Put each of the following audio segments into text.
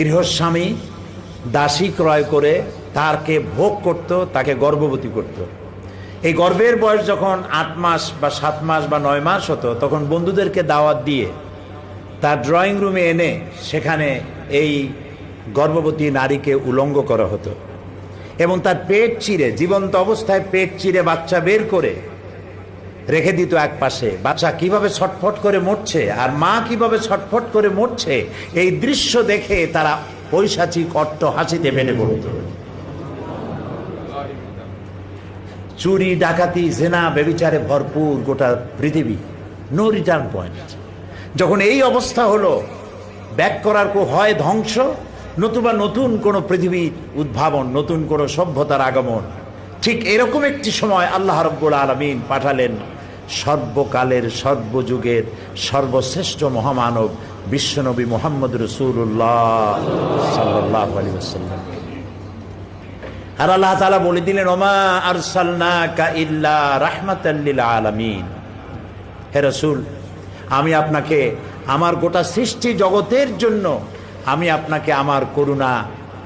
গৃহস্বামী দাসী ক্রয় করে তারকে ভোগ করত, তাকে গর্ভবতী করত। এই গর্ভের বয়স যখন আট মাস বা সাত মাস বা নয় মাস হতো, তখন বন্ধুদেরকে দাওয়াত দিয়ে তার ড্রয়িং রুমে এনে সেখানে এই গর্ভবতী নারীকে উলঙ্গ করা হতো এবং তার পেট চিরে, জীবন্ত অবস্থায় পেট চিরে বাচ্চা বের করে রেখে দিত এক পাশে, বাচ্চা কীভাবে ছটফট করে মরছে আর মা কীভাবে ছটফট করে মরছে, এই দৃশ্য দেখে তারা পৈশাচিক কট্ট হাসিতে ফেটে পড়ত। চুরি, ডাকাতি, জেনা বেবিচারে ভরপুর গোটা পৃথিবী নো রিটার্ন পয়েন্ট যখন এই অবস্থা হলো, ব্যাক করার কো হয় ধ্বংস, নতুবা নতুন কোনো পৃথিবীর উদ্ভাবন, নতুন কোনো সভ্যতার আগমন। ঠিক এরকম একটি সময় আল্লাহ রব্বুল আলমিন পাঠালেন সর্বকালের, সর্বযুগের সর্বশ্রেষ্ঠ মহামানব বিশ্বনবী মোহাম্মদ রসুল্লাহ আর আল্লাহ তালা বলে দিলেন, ওমা আরসালনাকা ইল্লা রাহমাতাল্লিল আলামিন। হে রসুল, আমি আপনাকে আমার গোটা সৃষ্টি জগতের জন্য, আমি আপনাকে আমার করুণা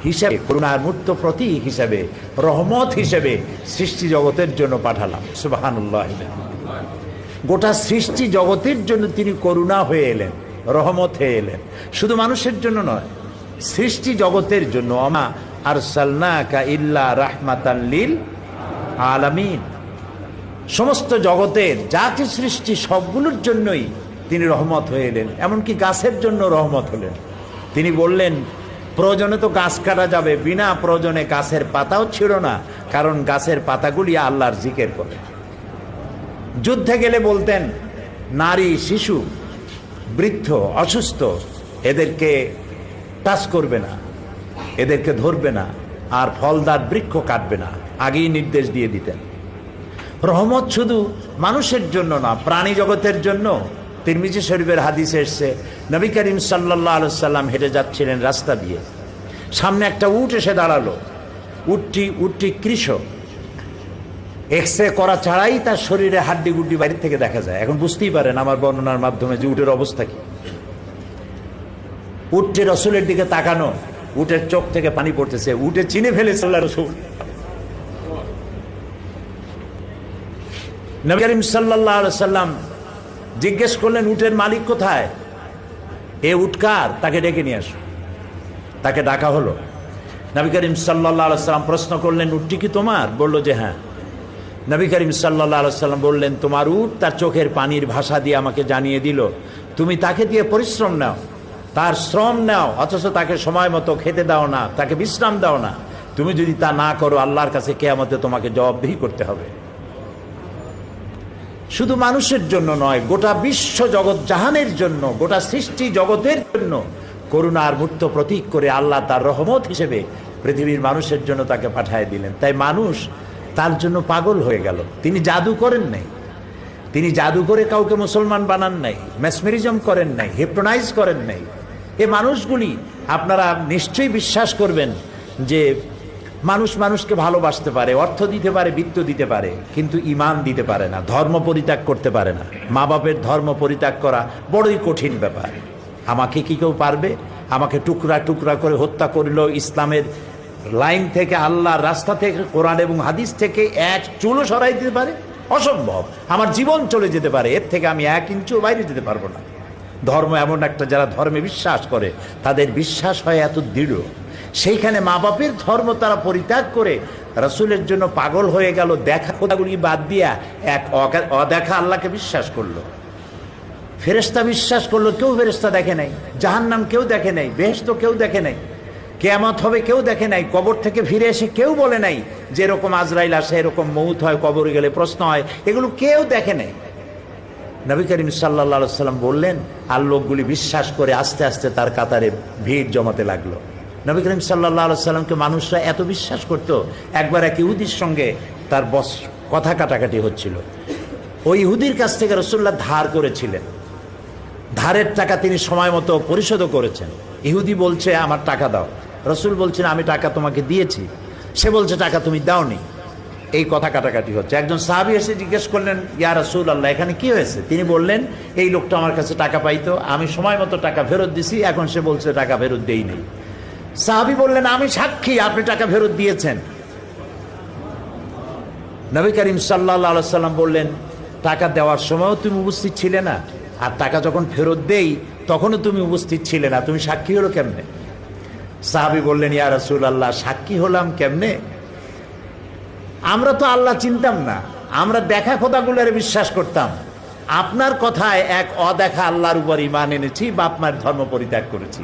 হিসাবে, করুণার মূর্ত প্রতীক হিসাবে, রহমত হিসেবে সৃষ্টি জগতের জন্য পাঠালাম। সুবাহানুল্লাহ। গোটা সৃষ্টি জগতের জন্য তিনি করুণা হয়ে এলেন, রহমত হয়ে এলেন। শুধু মানুষের জন্য নয়, সৃষ্টি জগতের জন্য। আমা আর সালনাকা ইল্লা রাহমাতাল্লিল আলামিন। সমস্ত জগতের জাতি সৃষ্টি সবগুলোর জন্যই তিনি রহমত হয়ে এলেন, এমনকি গাছের জন্য রহমত হলেন। তিনি বললেন, প্রয়োজনে তো গাছ কাটা যাবে, বিনা প্রয়োজনে গাছের পাতাও ছিল না, কারণ গাছের পাতাগুলি আল্লাহর জিকের করে। যুদ্ধে গেলে বলতেন, নারী, শিশু, বৃদ্ধ, অসুস্থ, এদেরকে টাচ করবে না, এদেরকে ধরবে না, আর ফলদার বৃক্ষ কাটবে না। আগেই নির্দেশ দিয়ে দিতেন। রহমত শুধু মানুষের জন্য না, প্রাণী জগতের জন্য। তিরমিজি শরীফের হাদিস এসছে, নবী করিম সাল্লাহ সাল্লাম হেঁটে যাচ্ছিলেন রাস্তা দিয়ে। সামনে একটা উট এসে দাঁড়াল। উটটি উটটি কৃষক। এক্স রে করা ছাড়াই তার শরীরে হাড্ডি গুড্ডি বাইরে থেকে দেখা যায়। এখন বুঝতেই পারেন আমার বর্ণনার মাধ্যমে যে উটের অবস্থা কি। উটটি রসুলের দিকে তাকানো, উটের চোখ থেকে পানি পড়তেছে। উটে চিনে ফেলেছে রসুল। নবী করিম সাল্লাহ সাল্লাম জিজ্ঞেস করলেন, উটের মালিক কোথায়? এ উটকার তাকে ডেকে নিয়ে আসো। তাকে ডাকা হলো। নবী করিম সাল্লাহ সাল্লাম প্রশ্ন করলেন, উটটি কি তোমার? বলল যে হ্যাঁ। নবী করিম সাল্লাহ সাল্লাম বললেন, তোমার উট তার চোখের পানির ভাষা দিয়ে আমাকে জানিয়ে দিল। তুমি তাকে দিয়ে পরিশ্রম নাও, তার শ্রম নাও, অথচ তাকে সময় মতো খেতে দাও না, তাকে বিশ্রাম দাও না। তুমি যদি তা না করো, আল্লাহর কাছে কেয়ামতে তোমাকে জবাবদিহি করতে হবে। শুধু মানুষের জন্য নয়, গোটা বিশ্ব জগৎ জাহানের জন্য, গোটা সৃষ্টি জগতের জন্য করুণার মূর্ত প্রতীক করে আল্লাহ তার রহমত হিসেবে পৃথিবীর মানুষের জন্য তাকে পাঠিয়ে দিলেন। তাই মানুষ তার জন্য পাগল হয়ে গেল। তিনি জাদু করেন নাই। তিনি জাদু করে কাউকে মুসলমান বানান নাই ম্যাসমেরিজম করেন নাই হিপ্রোনাইজ করেন নাই। এ মানুষগুলি, আপনারা নিশ্চয়ই বিশ্বাস করবেন যে মানুষ মানুষকে ভালোবাসতে পারে, অর্থ দিতে পারে, বৃত্ত দিতে পারে, কিন্তু ইমান দিতে পারে না, ধর্ম পরিত্যাগ করতে পারে না। মা বাপের ধর্ম পরিত্যাগ করা বড়ই কঠিন ব্যাপার। আমাকে কি কেউ পারবে? আমাকে টুকরা টুকরা করে হত্যা করল ইসলামের লাইন থেকে আল্লাহর রাস্তা থেকে কোরআন এবং হাদিস থেকে এক চুলো সরাই দিতে পারে? অসম্ভব। আমার জীবন চলে যেতে পারে। এর থেকে আমি এক ইঞ্চিও বাইরে যেতে পারব না। ধর্ম এমন একটা যারা ধর্মে বিশ্বাস করে, তাদের বিশ্বাস হয় এত দৃঢ়। সেইখানে মা বাপের ধর্ম তারা পরিত্যাগ করে, রসুলের জন্য পাগল হয়ে গেল, দেখা কথাগুলি বাদ দিয়া এক অদেখা আল্লাহকে বিশ্বাস করল। ফেরেস্তা বিশ্বাস করল, কেউ ফেরেস্তা দেখে নাই। জাহান্নাম কেউ দেখে নাই। বেহেস্ত কেউ দেখে নাই। কেয়ামত হবে, কেউ দেখে নাই, কবর থেকে ফিরে এসে কেউ বলে নাই যে এরকম আজরাইল আসে, এরকম মৌত হয়, কবরে গেলে প্রশ্ন হয়, এগুলো কেউ দেখে নাই। নবী করিম সাল্লা সাল্লাম বললেন, আর লোকগুলি বিশ্বাস করে আস্তে আস্তে তার কাতারে ভিড় জমাতে লাগল। নবী করিম সাল্লাহ সাল্লামকে মানুষরা এত বিশ্বাস করত, একবার এক ইহুদির সঙ্গে তার বস কথা কাটাকাটি হচ্ছিল। ওই ইহুদির কাছ থেকে রসুল্লাহ ধার করেছিলেন। ধারের টাকা তিনি সময় মতো পরিশোধও করেছেন। ইহুদি বলছে, আমার টাকা দাও। রসুল বলছেন, আমি টাকা তোমাকে দিয়েছি। সে বলছে, টাকা তুমি দাওনি। এই কথা কাটাকাটি হচ্ছে। একজন সাহাবি এসে জিজ্ঞেস করলেন, ইয়া রসুল আল্লাহ এখানে কি হয়েছে? তিনি বললেন, এই লোকটা আমার কাছে টাকা পাইতো, আমি সময় মতো টাকা ফেরত দিছি, এখন সে বলছে, টাকা ফেরত দেই নেই। সাহাবি বললেন, আমি সাক্ষী, আপনি টাকা ফেরত দিয়েছেন। নবী করিম সাল্লাহ সাল্লাম বললেন, টাকা দেওয়ার সময়ও তুমি উপস্থিত ছিলে না, আর টাকা যখন ফেরত দেই, তখনও তুমি উপস্থিত ছিলে না। তুমি সাক্ষী হলো কেমনে? সাহাবি বললেন, ইয়া রসুল আল্লাহ সাক্ষী হলাম কেমনে? আমরা তো আল্লাহ চিনতাম না। আমরা দেখা খোদাগুলোর বিশ্বাস করতাম। আপনার কথায় এক অদেখা আল্লাহর উপর ইমান এনেছি, বাপ মায়ের ধর্ম পরিত্যাগ করেছি।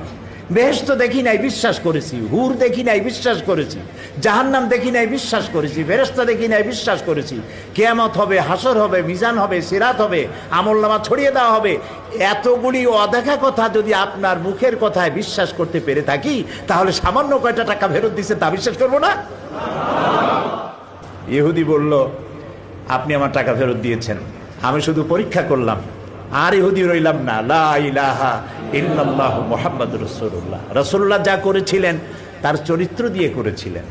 বেহেস্ত দেখি নাই, বিশ্বাস করেছি। হুর দেখি নাই, বিশ্বাস করেছি। জাহান্নাম দেখি নাই, বিশ্বাস করেছি। ফেরেস্তা দেখি নাই, বিশ্বাস করেছি। কেয়ামত হবে, হাসর হবে, মিজান হবে, সিরাত হবে আমলনামা ছড়িয়ে দেওয়া হবে। এতগুলি অদেখা কথা যদি আপনার মুখের কথায় বিশ্বাস করতে পেরে থাকি, তাহলে সামান্য কয়টা টাকা ফেরত দিচ্ছে তা বিশ্বাস করব না? ইহুদি বলল, আপনি আমার টাকা ফেরত দিয়েছেন। আমি শুধু পরীক্ষা করলাম। আর ইহুদি রইলাম না। লা ইলাহা ইল্লাল্লাহ মোহাম্মদ রসুল্লাহ রসুল্লাহ যা করেছিলেন, তার চরিত্র দিয়ে করেছিলেন।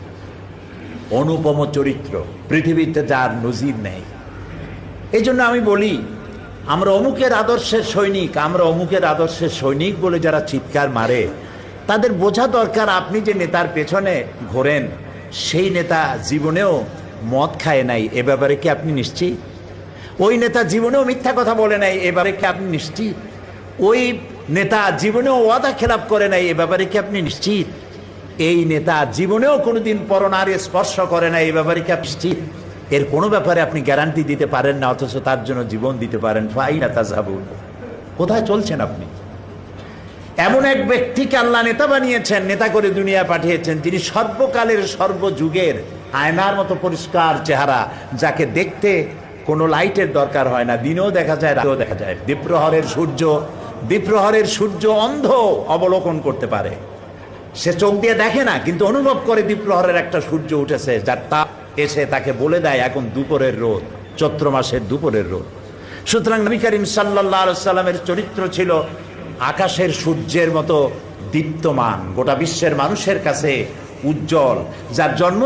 অনুপম চরিত্র, পৃথিবীতে যার নজির নেই। এই জন্য আমি বলি, আমরা অমুকের আদর্শের সৈনিক, আমরা অমুকের আদর্শের সৈনিক বলে যারা চিৎকার মারে, তাদের বোঝা দরকার আপনি যে নেতার পেছনে ঘোরেন, সেই নেতা জীবনেও মদ খায় নাই, এ ব্যাপারে কি আপনি নিশ্চিত? ওই নেতা জীবনেও মিথ্যা কথা বলে নাই, এ ব্যাপারে কি আপনি নিশ্চিত? ওই নেতা জীবনেও ওয়াদা খেলাপ করে নাই, এ ব্যাপারে কি আপনি নিশ্চিত? এই নেতা জীবনেও কোনোদিন পরনারে স্পর্শ করে না এই ব্যাপারে কি আপনি এর কোনো ব্যাপারে আপনি গ্যারান্টি দিতে পারেন না, অথচ তার জন্য জীবন দিতে পারেন। ফাইনা তাজাবুল কোথায় চলছেন আপনি? এমন এক ব্যক্তিকে আল্লাহ নেতা বানিয়েছেন, নেতা করে দুনিয়া পাঠিয়েছেন, তিনি সর্বকালের সর্বযুগের আয়নার মতো পরিষ্কার চেহারা, যাকে দেখতে কোনো লাইটের দরকার হয় না। দিনেও দেখা যায়, রাতেও দেখা যায়। দ্বীপ্রহরের সূর্য দ্বীপ্রহরের সূর্য অন্ধ অবলোকন করতে পারে। সে চোখ দিয়ে দেখে না, কিন্তু অনুভব করে দ্বীপ্রহরের একটা সূর্য উঠেছে, যার তাপ এসে তাকে বলে দেয়, এখন দুপুরের রোদ, চৈত্র মাসের দুপুরের রোদ। সুতরাং নবী করিম সাল্লাহ সাল্লামের চরিত্র ছিল আকাশের সূর্যের মতো দীপ্তমান, গোটা বিশ্বের মানুষের কাছে উজ্জ্বল, যার জন্ম